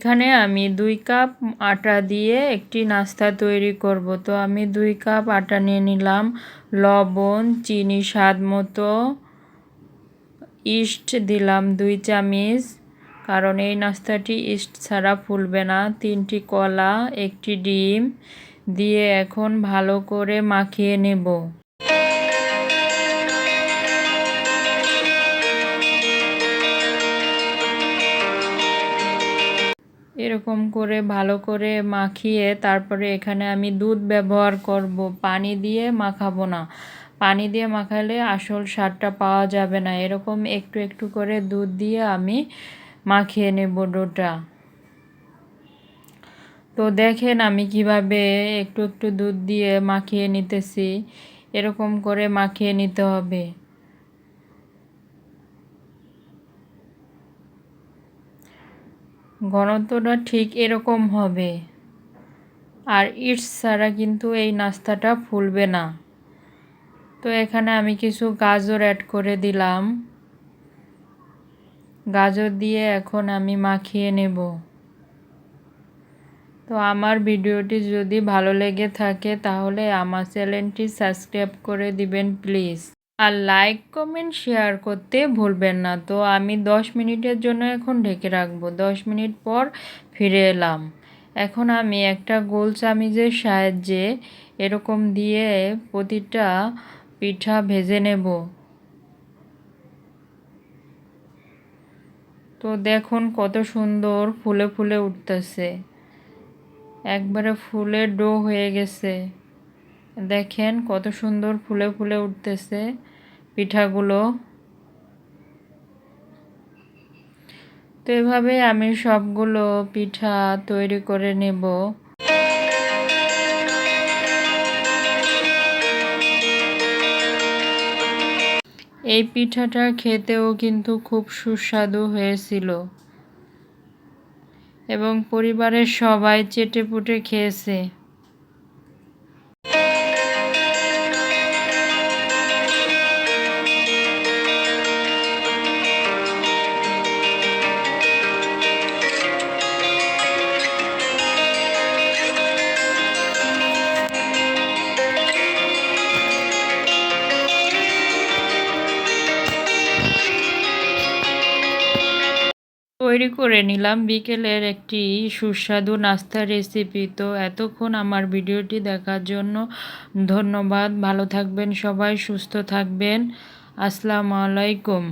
এইখানে আমি দুই কাপ আটা দিয়ে একটি নাস্তা তৈরি করব। তো আমি দুই কাপ আটা নিয়ে নিলাম, লবণ, চিনি, স্বাদ মতো ইস্ট দিলাম দুই চামচ, কারণ এই নাস্তাটি ইস্ট ছাড়া ফুলবে না। তিনটি কলা, একটি ডিম দিয়ে এখন ভালো করে মাখিয়ে নেব। এরকম করে ভালো করে মাখিয়ে তারপরে এখানে আমি দুধ ব্যবহার করব। পানি দিয়ে মাখাবো না। পানি দিয়ে মাখালে আসল স্বাদটা পাওয়া যাবে না। এরকম একটু একটু করে দুধ দিয়ে আমি মাখিয়ে নেব ডোটা। তো দেখেন আমি কীভাবে একটু একটু দুধ দিয়ে মাখিয়ে নিতেছি। এরকম করে মাখিয়ে নিতে হবে। ঘনত্বটা ঠিক এরকম হবে। আর ইটস ছাড়া কিন্তু এই নাস্তাটা ফুলবে না। তো এখানে আমি কিছু গাজর অ্যাড করে দিলাম। গাজর দিয়ে এখন আমি মাখিয়ে নেব। তো আমার ভিডিওটি যদি ভালো লেগে থাকে তাহলে আমার চ্যানেলটি সাবস্ক্রাইব করে দিবেন, প্লিজ। আর লাইক কমেন্ট শেয়ার করতে ভুলবেন না। তো আমি 10 মিনিটের জন্য এখন ঢেকে রাখব। 10 মিনিট পর ফিরে এলাম। এখন আমি একটা গোল চামিজের সাহায্যে এরকম দিয়ে প্রতিটা পিঠা ভেজে নেব। তো দেখুন কত সুন্দর ফুলে ফুলে উঠতেছে। একবারে ফুলে ডো হয়ে গেছে। দেখেন কত সুন্দর ফুলে ফুলে উঠতেছে পিঠাগুলো। তো এভাবে আমি সবগুলো পিঠা তৈরি করে নেব। এই পিঠাটা খেতেও কিন্তু খুব সুস্বাদু হয়েছিল। এবং পরিবারের সবাই চেটে পুটে খেয়েছে। তৈরি করে নিলাম। বিকেলের একটি সুস্বাদু নাস্তা রেসিপি তো এতক্ষণ আমার ভিডিওটি দেখার জন্য ধন্যবাদ। ভালো থাকবেন সবাই, সুস্থ থাকবেন। আসসালামু আলাইকুম।